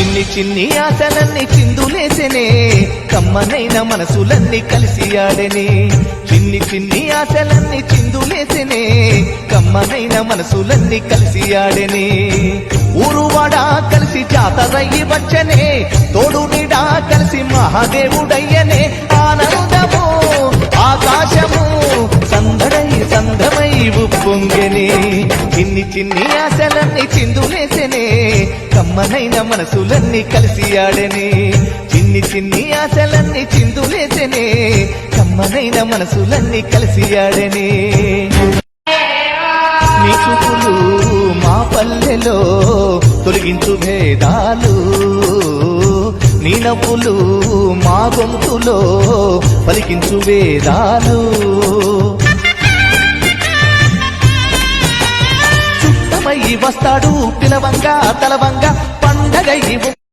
చిన్ని చిన్ని ఆశలన్నీ చిందులేసెనే కమ్మనైన మనసులన్నీ కలిసి ఆడెనే. చిన్ని చిన్ని ఆశలన్నీ చిందులేసెనే కమ్మనైన మనసులన్నీ కలిసి ఆడెనే. ఊరువాడా కలిసి జాతరయ్యి వచ్చనే. తోడు నీడా కలిసి మహాదేవుడయ్యనే. ఆనందము ఆకాశము సందడై సందమై ఉప్పొంగనే. చిన్ని చిన్ని ఆశలన్నీ చిందులేసెనే కమ్మనైన మనసులన్నీ కలిసి ఆడెనే. చిన్ని చిన్ని ఆశలన్నీ చిందులేసెనే కమ్మనైన మనసులన్నీ కలిసి ఆడెనే. నీ చూపులు మా పల్లెలో తొలగించు భేదాలు. నీ నవ్వులు మా గొంతులో పలికించు వేదాలు. వస్తాడు పిలవంగా తలవంగా పండగ